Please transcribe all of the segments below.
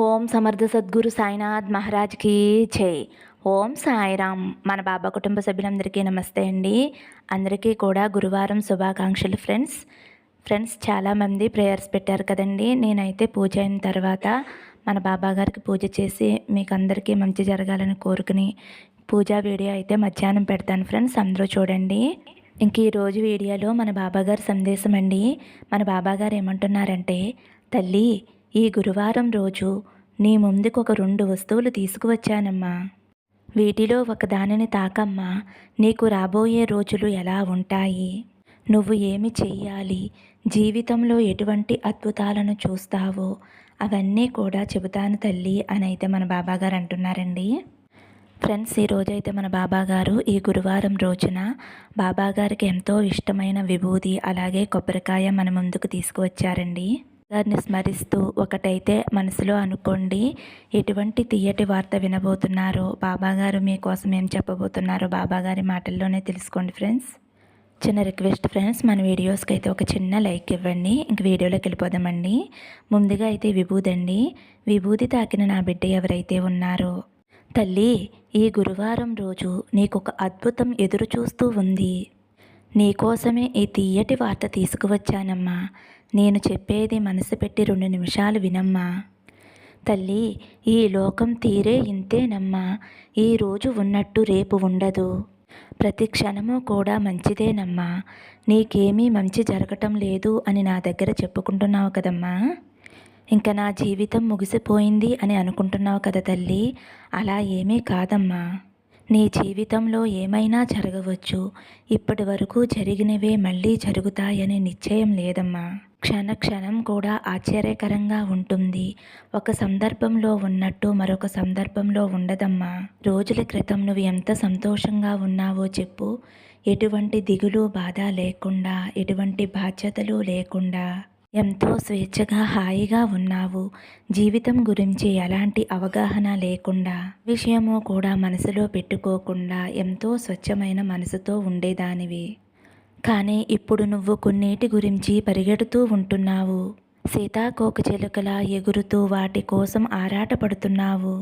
ఓం సమర్థ సద్గురు సాయినాథ్ మహారాజ్కి జై. ఓం సాయిరామ్. మన బాబా కుటుంబ సభ్యులందరికీ నమస్తే అండి. అందరికీ కూడా గురువారం శుభాకాంక్షలు ఫ్రెండ్స్. ఫ్రెండ్స్ చాలామంది ప్రేయర్స్ పెట్టారు కదండి. నేనైతే పూజ అయిన తర్వాత మన బాబా గారికి పూజ చేసి మీకు అందరికీ మంచి జరగాలని కోరుకుని పూజా వీడియో అయితే మధ్యాహ్నం పెడతాను ఫ్రెండ్స్. అందరూ చూడండి. ఇంక ఈరోజు వీడియోలో మన బాబాగారి సందేశం అండి. మన బాబాగారు ఏమంటున్నారంటే తల్లి ఈ గురువారం రోజు నీ ముందుకు ఒక రెండు వస్తువులు తీసుకువచ్చానమ్మా. వీటిలో ఒకదానిని తాకమ్మా. నీకు రాబోయే రోజులు ఎలా ఉంటాయి? నువ్వు ఏమి చెయ్యాలి? జీవితంలో ఎటువంటి అద్భుతాలను చూస్తావో అవన్నీ కూడా చెబుతాను తల్లి అని అయితే మన బాబాగారు అంటున్నారండి. ఫ్రెండ్స్ ఈ రోజైతే మన బాబాగారు ఈ గురువారం రోజున బాబాగారికి ఎంతో ఇష్టమైన విభూది అలాగే కొబ్బరికాయ మన ముందుకు తీసుకువచ్చారండి. గారిని స్మరిస్తూ ఒకటైతే మనసులో అనుకోండి ఎటువంటి తీయటి వార్త వినబోతున్నారో బాబాగారు మీకోసం ఏం చెప్పబోతున్నారో బాబాగారి మాటల్లోనే తెలుసుకోండి ఫ్రెండ్స్. చిన్న రిక్వెస్ట్ ఫ్రెండ్స్ మన వీడియోస్కి అయితే ఒక చిన్న లైక్ ఇవ్వండి ఇంక వీడియోలోకి వెళ్ళిపోదామండి. ముందుగా అయితే విభూది అండి. విభూది తాకిన నా బిడ్డ ఎవరైతే ఉన్నారో తల్లి ఈ గురువారం రోజు నీకొక అద్భుతం ఎదురు చూస్తూ ఉంది నీకోసమే ఈ తీయటి వార్త తీసుకువచ్చానమ్మా. నేను చెప్పేది మనసు పెట్టి రెండు నిమిషాలు వినమ్మా. తల్లి ఈ లోకం తీరే ఇంతేనమ్మా. ఈ రోజు ఉన్నట్టు రేపు ఉండదు. ప్రతి క్షణము కూడా మంచిదేనమ్మా. నీకేమీ మంచి జరగటం లేదు అని నా దగ్గర చెప్పుకుంటున్నావు కదమ్మా. ఇంకా నా జీవితం ముగిసిపోయింది అని అనుకుంటున్నావు కదా తల్లి. అలా ఏమీ కాదమ్మా. నీ జీవితంలో ఏమైనా జరగవచ్చు. ఇప్పటి వరకు జరిగినవే మళ్ళీ జరుగుతాయనే నిశ్చయం లేదమ్మా. క్షణ క్షణం కూడా ఆశ్చర్యకరంగా ఉంటుంది. ఒక సందర్భంలో ఉన్నట్టు మరొక సందర్భంలో ఉండదమ్మా. రోజుల క్రితం నువ్వు ఎంత సంతోషంగా ఉన్నావో చెప్పు. ఎటువంటి దిగులు బాధ లేకుండా ఎటువంటి బాధ్యతలు లేకుండా. ఎంతో స్వేచ్ఛగా హాయిగా ఉన్నావు. జీవితం గురించి ఎలాంటి అవగాహన లేకుండా విషయము కూడా మనసులో పెట్టుకోకుండా ఎంతో స్వచ్ఛమైన మనసుతో ఉండేదానివి. కానీ ఇప్పుడు నువ్వు కొన్నిటి గురించి పరిగెడుతూ ఉంటున్నావు. సీతాకోక చిలుకలా ఎగురుతూ వాటి కోసం ఆరాటపడుతున్నావు.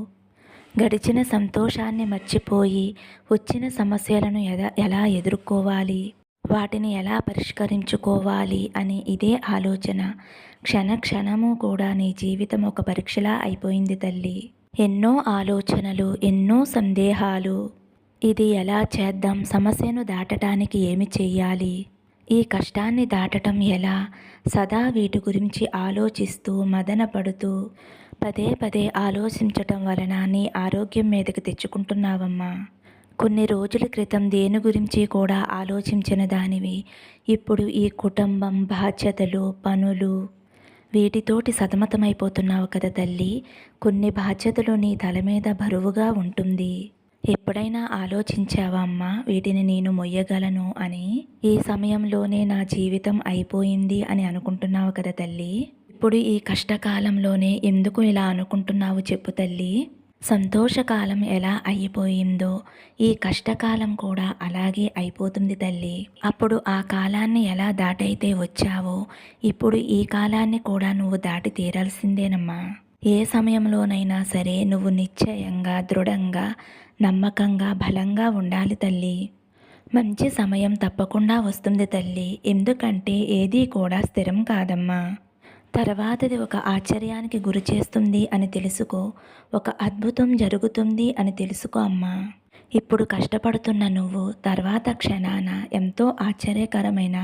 గడిచిన సంతోషాన్ని మర్చిపోయి వచ్చిన సమస్యలను ఎలా ఎదుర్కోవాలి? వాటిని ఎలా పరిష్కరించుకోవాలి అని ఇదే ఆలోచన. క్షణ క్షణము కూడా నీ జీవితం ఒక పరీక్షలా అయిపోయింది తల్లి. ఎన్నో ఆలోచనలు ఎన్నో సందేహాలు. ఇది ఎలా చేద్దాం? సమస్యను దాటడానికి ఏమి చెయ్యాలి? ఈ కష్టాన్ని దాటటం ఎలా? సదా వీటి గురించి ఆలోచిస్తూ మదన పడుతూ పదే పదే ఆలోచించటం వలన నీ ఆరోగ్యం మీదకి తెచ్చుకుంటున్నావమ్మా. కొన్ని రోజుల క్రితం దేని గురించి కూడా ఆలోచించిన దానివి. ఇప్పుడు ఈ కుటుంబం బాధ్యతలు పనులు వీటితోటి సతమతమైపోతున్నావు కదా తల్లి. కొన్ని బాధ్యతలు నీ తల మీద బరువుగా ఉంటుంది. ఎప్పుడైనా ఆలోచించావా అమ్మా వీటిని నేను మొయ్యగలను అని? ఈ సమయంలోనే నా జీవితం అయిపోయింది అని అనుకుంటున్నావు కదా తల్లి. ఇప్పుడు ఈ కష్టకాలంలోనే ఎందుకు ఇలా అనుకుంటున్నావు చెప్పు తల్లి. సంతోషకాలం ఎలా అయిపోయిందో ఈ కష్టకాలం కూడా అలాగే అయిపోతుంది తల్లి. అప్పుడు ఆ కాలాన్ని ఎలా దాటైతే వచ్చావో ఇప్పుడు ఈ కాలాన్ని కూడా నువ్వు దాటి తీరాల్సిందేనమ్మా. ఏ సమయంలోనైనా సరే నువ్వు నిశ్చయంగా దృఢంగా నమ్మకంగా బలంగా ఉండాలి తల్లి. మంచి సమయం తప్పకుండా వస్తుంది తల్లి. ఎందుకంటే ఏదీ కూడా స్థిరం కాదమ్మా. తర్వాతది ఒక ఆశ్చర్యానికి గురి చేస్తుంది అని తెలుసుకో. ఒక అద్భుతం జరుగుతుంది అని తెలుసుకో అమ్మా. ఇప్పుడు కష్టపడుతున్న నువ్వు తర్వాత క్షణాన ఎంతో ఆశ్చర్యకరమైన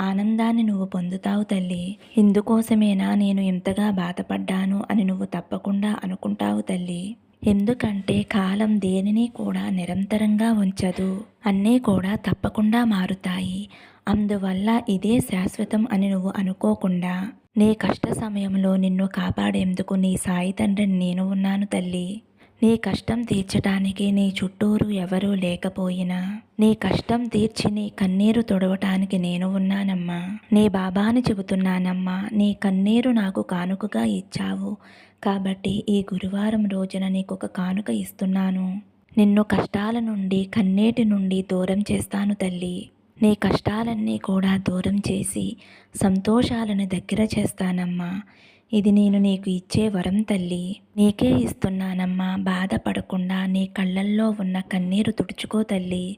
ఆనందాన్ని నువ్వు పొందుతావు తల్లి. ఇందుకోసమేనా నేను ఇంతగా బాధపడ్డాను అని నువ్వు తప్పకుండా అనుకుంటావు తల్లి. ఎందుకంటే కాలం దేనిని కూడా నిరంతరంగా ఉంచదు. అన్నీ కూడా తప్పకుండా మారుతాయి. అందువల్ల ఇదే శాశ్వతం అని నువ్వు అనుకోకుండా నీ కష్ట సమయంలో నిన్ను కాపాడేందుకు నీ సాయి తండ్రిని నేను ఉన్నాను తల్లి. నీ కష్టం తీర్చటానికి నీ చుట్టూరు ఎవరూ లేకపోయినా నీ కష్టం తీర్చి నీ కన్నీరు తొడవటానికి నేను ఉన్నానమ్మా. నీ బాబాని చెబుతున్నానమ్మా నీ కన్నీరు నాకు కానుకగా ఇచ్చావు. కాబట్టి ఈ గురువారం రోజున నీకు ఒక కానుక ఇస్తున్నాను. నిన్ను కష్టాల నుండి కన్నీటి నుండి దూరం చేస్తాను తల్లి. నీ కష్టాలన్నీ కూడా దూరం చేసి సంతోషాలను దగ్గర చేస్తానమ్మా. ఇది నేను నీకు ఇచ్చే వరం తల్లి. నీకే ఇస్తున్నానమ్మా. బాధపడకుండా నీ కళ్ళల్లో ఉన్న కన్నీరు తుడుచుకో తల్లి.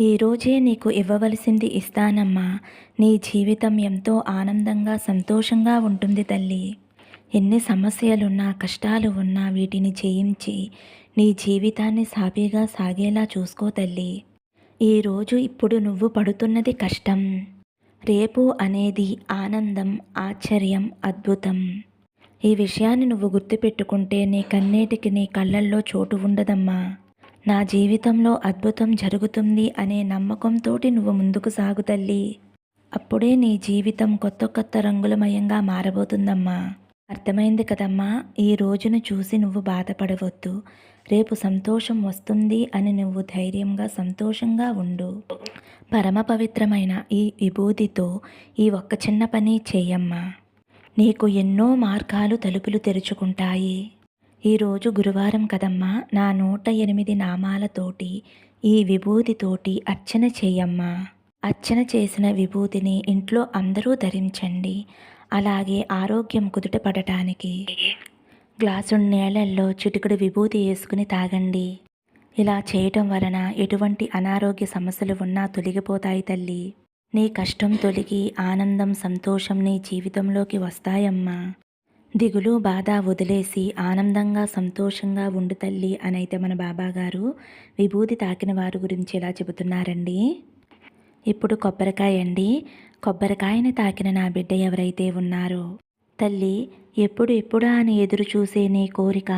ఈరోజే నీకు ఇవ్వవలసింది ఇస్తానమ్మా. నీ జీవితం ఎంతో ఆనందంగా సంతోషంగా ఉంటుంది తల్లి. ఎన్ని సమస్యలున్నా కష్టాలు ఉన్నా వీటిని జయించి నీ జీవితాన్ని సాఫీగా సాగేలా చూసుకో తల్లి. ఈరోజు ఇప్పుడు నువ్వు పడుతున్నది కష్టం. రేపు అనేది ఆనందం ఆశ్చర్యం అద్భుతం. ఈ విషయాన్ని నువ్వు గుర్తుపెట్టుకుంటే నీ కన్నీటికి నీ కళ్ళల్లో చోటు ఉండదమ్మా. నా జీవితంలో అద్భుతం జరుగుతుంది అనే నమ్మకంతోటి నువ్వు ముందుకు సాగు తల్లి. అప్పుడే నీ జీవితం కొత్త కొత్త రంగులమయంగా మారబోతుందమ్మా. అర్థమైంది కదమ్మా ఈ రోజును చూసి నువ్వు బాధపడవద్దు. రేపు సంతోషం వస్తుంది అని నువ్వు ధైర్యంగా సంతోషంగా ఉండు. పరమ పవిత్రమైన ఈ విభూతితో ఈ ఒక్క చిన్న పని చేయమ్మా. నీకు ఎన్నో మార్గాలు తలుపులు తెరుచుకుంటాయి. ఈరోజు గురువారం కదమ్మా నా నూట ఎనిమిది నామాలతోటి ఈ విభూతితోటి అర్చన చేయమ్మా. అర్చన చేసిన విభూతిని ఇంట్లో అందరూ ధరించండి. అలాగే ఆరోగ్యం కుదుటపడటానికి గ్లాసు నీళ్ళల్లో చిటికెడు విభూతి వేసుకుని తాగండి. ఇలా చేయటం వలన ఎటువంటి అనారోగ్య సమస్యలు ఉన్నా తొలగిపోతాయి తల్లి. నీ కష్టం తొలగి ఆనందం సంతోషం నీ జీవితంలోకి వస్తాయమ్మా. దిగులు బాధ వదిలేసి ఆనందంగా సంతోషంగా ఉండు తల్లి అనైతే మన బాబాగారు విభూతి తాకిన వారి గురించి ఎలా చెబుతున్నారండి. ఇప్పుడు కొబ్బరికాయ అండి. కొబ్బరికాయని తాకిన నా బిడ్డ ఎవరైతే ఉన్నారో. తల్లి ఎప్పుడు ఎప్పుడా అని ఎదురు చూసే నీ కోరిక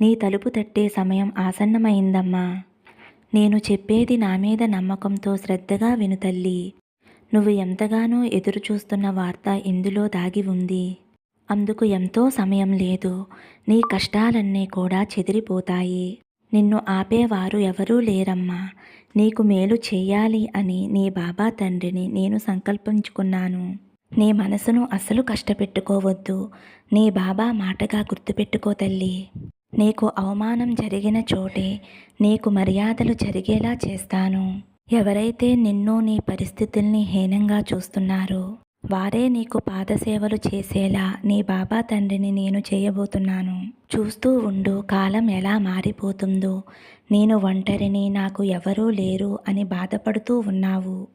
నీ తలుపు తట్టే సమయం ఆసన్నమైందమ్మా. నేను చెప్పేది నా మీద నమ్మకంతో శ్రద్ధగా విను తల్లి. నువ్వు ఎంతగానో ఎదురు చూస్తున్న వార్త ఇందులో దాగి ఉంది. అందుకు ఎంతో సమయం లేదు. నీ కష్టాలన్నీ కూడా చెదిరిపోతాయి. నిన్ను ఆపేవారు ఎవరూ లేరమ్మా. నీకు మేలు చేయాలి అని నీ బాబా తండ్రిని నేను సంకల్పించుకున్నాను. నీ మనసును అసలు కష్టపెట్టుకోవద్దు. నీ బాబా మాటగా గుర్తుపెట్టుకో తల్లి. నీకు అవమానం జరిగిన చోటే నీకు మర్యాదలు జరిగేలా చేస్తాను. ఎవరైతే నిన్ను నీ పరిస్థితుల్ని హీనంగా చూస్తున్నారో వారే నీకు పాదసేవలు చేసేలా నీ బాబా తండ్రిని నేను చేయబోతున్నాను. చూస్తూ ఉండు కాలం ఎలా మారిపోతుందో. నేను ఒంటరిని నాకు ఎవరూ లేరు అని బాధపడుతూ ఉన్నావు.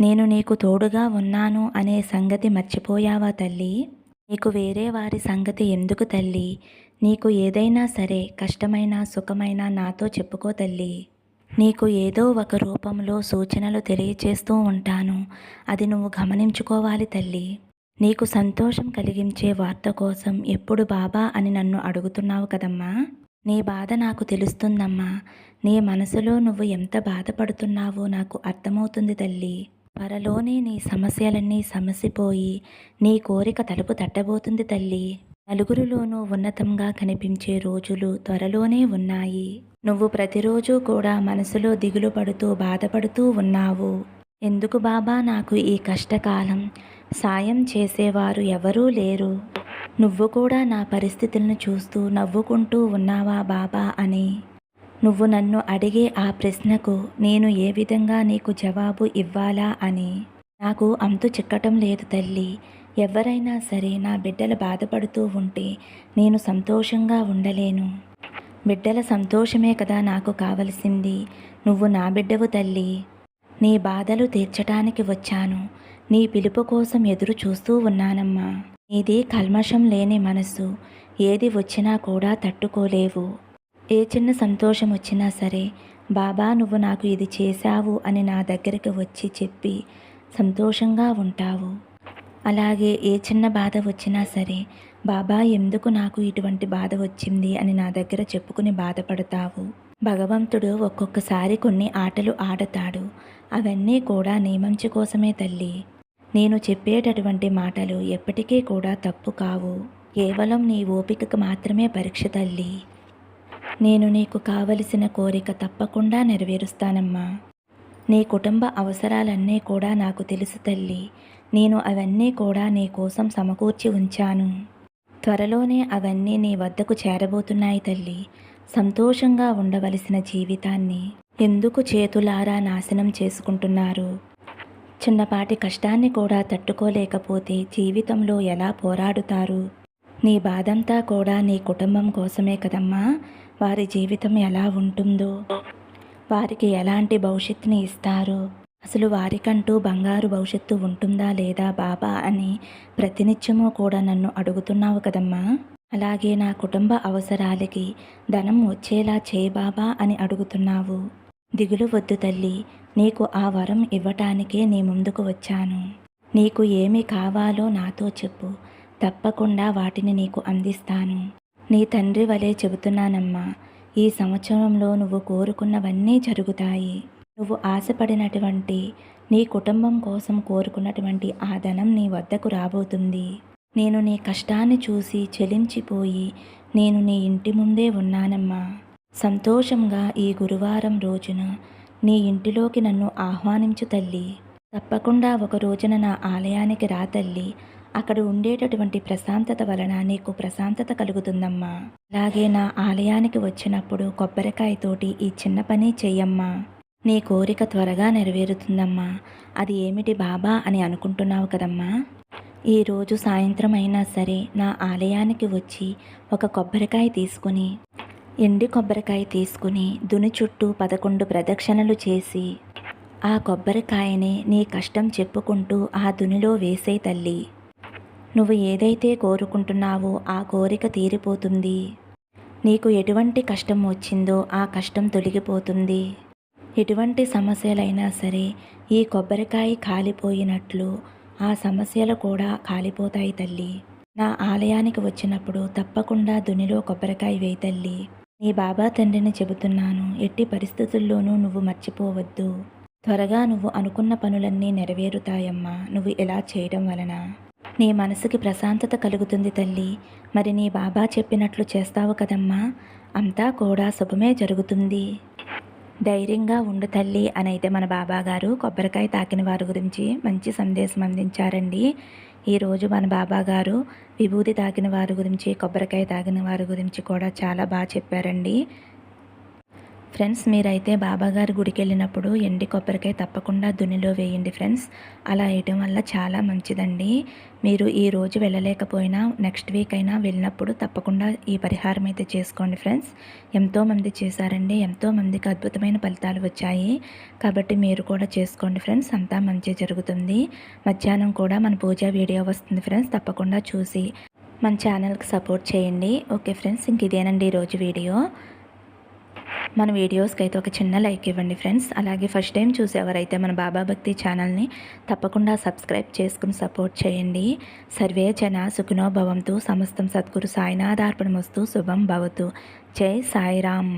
నేను నీకు తోడుగా ఉన్నాను అనే సంగతి మర్చిపోయావా తల్లి? నీకు వేరే వారి సంగతి ఎందుకు తల్లి? నీకు ఏదైనా సరే కష్టమైన సుఖమైన నాతో చెప్పుకో తల్లి. నీకు ఏదో ఒక రూపంలో సూచనలు తెలియచేస్తూ ఉంటాను. అది నువ్వు గమనించుకోవాలి తల్లి. నీకు సంతోషం కలిగించే వార్త కోసం ఎప్పుడు బాబా అని నన్ను అడుగుతున్నావు కదమ్మా? నీ బాధ నాకు తెలుస్తుందమ్మా. నీ మనసులో నువ్వు ఎంత బాధపడుతున్నావో నాకు అర్థమవుతుంది తల్లి. త్వరలోనే నీ సమస్యలన్నీ సమసిపోయి నీ కోరిక తలుపు తట్టబోతుంది తల్లి. నలుగురిలోనూ ఉన్నతంగా కనిపించే రోజులు త్వరలోనే ఉన్నాయి. నువ్వు ప్రతిరోజు కూడా మనసులో దిగులు పడుతూ బాధపడుతూ ఉన్నావు. ఎందుకు బాబా నాకు ఈ కష్టకాలం? సాయం చేసేవారు ఎవరూ లేరు. నువ్వు కూడా నా పరిస్థితులను చూస్తూ నవ్వుకుంటూ ఉన్నావా బాబా అని. నువ్వు నన్ను అడిగే ఆ ప్రశ్నకు నేను ఏ విధంగా నీకు జవాబు ఇవ్వాలా అని. నాకు అంతు చిక్కటం లేదు తల్లి. ఎవరైనా సరే నా బిడ్డలు బాధపడుతూ ఉంటే నేను సంతోషంగా ఉండలేను. బిడ్డల సంతోషమే కదా నాకు కావలసింది. నువ్వు నా బిడ్డవు తల్లి. నీ బాధలు తీర్చటానికి వచ్చాను. నీ పిలుపు కోసం ఎదురు చూస్తూ ఉన్నానమ్మా. నీది కల్మషం లేని మనసు. ఏది వచ్చినా కూడా తట్టుకోలేవు. ఏ చిన్న సంతోషం వచ్చినా సరే బాబా నువ్వు నాకు ఇది చేశావు అని నా దగ్గరికి వచ్చి చెప్పి సంతోషంగా ఉంటావు. అలాగే ఏ చిన్న బాధ వచ్చినా సరే బాబా ఎందుకు నాకు ఇటువంటి బాధ వచ్చింది? అని నా దగ్గర చెప్పుకుని బాధపడతావు. భగవంతుడు ఒక్కొక్కసారి కొన్ని ఆటలు ఆడతాడు. అవన్నీ కూడా నీ మంచి కోసమే తల్లి. నేను చెప్పేటటువంటి మాటలు ఎప్పటికీ కూడా తప్పు కావు. కేవలం నీ ఓపికకు మాత్రమే పరీక్ష తల్లి. నేను నీకు కావలసిన కోరిక తప్పకుండా నెరవేరుస్తానమ్మా. నీ కుటుంబ అవసరాలన్నీ కూడా నాకు తెలుసు తల్లి. నేను అవన్నీ కూడా నీ కోసం సమకూర్చి ఉంచాను. త్వరలోనే అవన్నీ నీ వద్దకు చేరబోతున్నాయి తల్లి. సంతోషంగా ఉండవలసిన జీవితాన్ని ఎందుకు చేతులారా నాశనం చేసుకుంటున్నారు? చిన్నపాటి కష్టాన్ని కూడా తట్టుకోలేకపోతే జీవితంలో ఎలా పోరాడుతారు? నీ బాధంతా కూడా నీ కుటుంబం కోసమే కదమ్మా. వారి జీవితం ఎలా ఉంటుందో? వారికి ఎలాంటి భవిష్యత్తుని ఇస్తారు? అసలు వారికంటూ బంగారు భవిష్యత్తు ఉంటుందా లేదా బాబా అని ప్రతినిత్యము కూడా నన్ను అడుగుతున్నావు కదమ్మా. అలాగే నా కుటుంబ అవసరాలకి ధనం వచ్చేలా చేయబాబా అని అడుగుతున్నావు. దిగులు వద్దు తల్లి నీకు ఆ వరం ఇవ్వటానికే నీ ముందుకు వచ్చాను. నీకు ఏమి కావాలో నాతో చెప్పు తప్పకుండా వాటిని నీకు అందిస్తాను. నీ తండ్రి వలె చెబుతున్నానమ్మా ఈ సంవత్సరంలో నువ్వు కోరుకున్నవన్నీ జరుగుతాయి. నువ్వు ఆశపడినటువంటి నీ కుటుంబం కోసం కోరుకున్నటువంటి ఆ ధనం నీ వద్దకు రాబోతుంది. నేను నీ కష్టాన్ని చూసి చెలించిపోయి నేను నీ ఇంటి ముందే ఉన్నానమ్మా. సంతోషంగా ఈ గురువారం రోజున నీ ఇంటిలోకి నన్ను ఆహ్వానించు తల్లి. తప్పకుండా ఒక రోజున నా ఆలయానికి రా తల్లి. అక్కడ ఉండేటటువంటి ప్రశాంతత వలన నీకు ప్రశాంతత కలుగుతుందమ్మా. అలాగే నా ఆలయానికి వచ్చినప్పుడు కొబ్బరికాయతోటి ఈ చిన్న పని చెయ్యమ్మా. నీ కోరిక త్వరగా నెరవేరుతుందమ్మా. అది ఏమిటి బాబా అని అనుకుంటున్నావు కదమ్మా? ఈరోజు సాయంత్రం అయినా సరే నా ఆలయానికి వచ్చి ఒక కొబ్బరికాయ తీసుకుని ఎండి కొబ్బరికాయ తీసుకుని దుని చుట్టూ పదకొండు ప్రదక్షిణలు చేసి ఆ కొబ్బరికాయని నీ కష్టం చెప్పుకుంటూ ఆ దునిలో వేసే తల్లి. నువ్వు ఏదైతే కోరుకుంటున్నావో ఆ కోరిక తీరిపోతుంది. నీకు ఎటువంటి కష్టం వచ్చిందో ఆ కష్టం తొలగిపోతుంది. ఎటువంటి సమస్యలైనా సరే ఈ కొబ్బరికాయ కాలిపోయినట్లు ఆ సమస్యలు కూడా కాలిపోతాయి తల్లి. నా ఆలయానికి వచ్చినప్పుడు తప్పకుండా దునిలో కొబ్బరికాయ వేయి తల్లి. నీ బాబా తండ్రిని చెబుతున్నాను ఎట్టి పరిస్థితుల్లోనూ నువ్వు మర్చిపోవద్దు. త్వరగా నువ్వు అనుకున్న పనులన్నీ నెరవేరుతాయమ్మా నువ్వు ఇలా చేయడం వలన. నీ మనసుకి ప్రశాంతత కలుగుతుంది తల్లి. మరి నీ బాబా చెప్పినట్లు చేస్తావు కదమ్మా? అంతా కూడా శుభమే జరుగుతుంది. ధైర్యంగా ఉండు తల్లి అని అయితే మన బాబా గారు కొబ్బరికాయ తాకిన వారి గురించి మంచి సందేశం అందించారండి. ఈరోజు మన బాబా గారు విభూతి తాకిన వారి గురించి కొబ్బరికాయ తాకిన వారి గురించి కూడా చాలా బాగా చెప్పారండి. ఫ్రెండ్స్ మీరైతే బాబాగారి గుడికి వెళ్ళినప్పుడు ఎండి కొబ్బరికాయ తప్పకుండా దునిలో వేయండి ఫ్రెండ్స్. అలా వేయటం వల్ల చాలా మంచిదండి. మీరు ఈ రోజు వెళ్ళలేకపోయినా నెక్స్ట్ వీక్ అయినా వెళ్ళినప్పుడు తప్పకుండా ఈ పరిహారం అయితే చేసుకోండి ఫ్రెండ్స్. ఎంతోమంది చేశారండి. ఎంతోమందికి అద్భుతమైన ఫలితాలు వచ్చాయి. కాబట్టి మీరు కూడా చేసుకోండి ఫ్రెండ్స్. అంతా మంచి జరుగుతుంది. మధ్యాహ్నం కూడా మన పూజ వీడియో వస్తుంది ఫ్రెండ్స్. తప్పకుండా చూసి మన ఛానల్కి సపోర్ట్ చేయండి. ఓకే ఫ్రెండ్స్ ఇంక ఇదేనండి ఈరోజు వీడియో. మన వీడియోస్కి అయితే ఒక చిన్న లైక్ ఇవ్వండి ఫ్రెండ్స్ అలాగే ఫస్ట్ టైం చూసేవారైతే మన బాబా భక్తి ఛానల్ని తప్పకుండా సబ్స్క్రైబ్ చేసుకుని సపోర్ట్ చేయండి. సర్వే జన సుఖనోభవంతో సమస్తం సద్గురు సాయినాథార్పణమస్తు. శుభం భవతు. జై సాయిరామ్.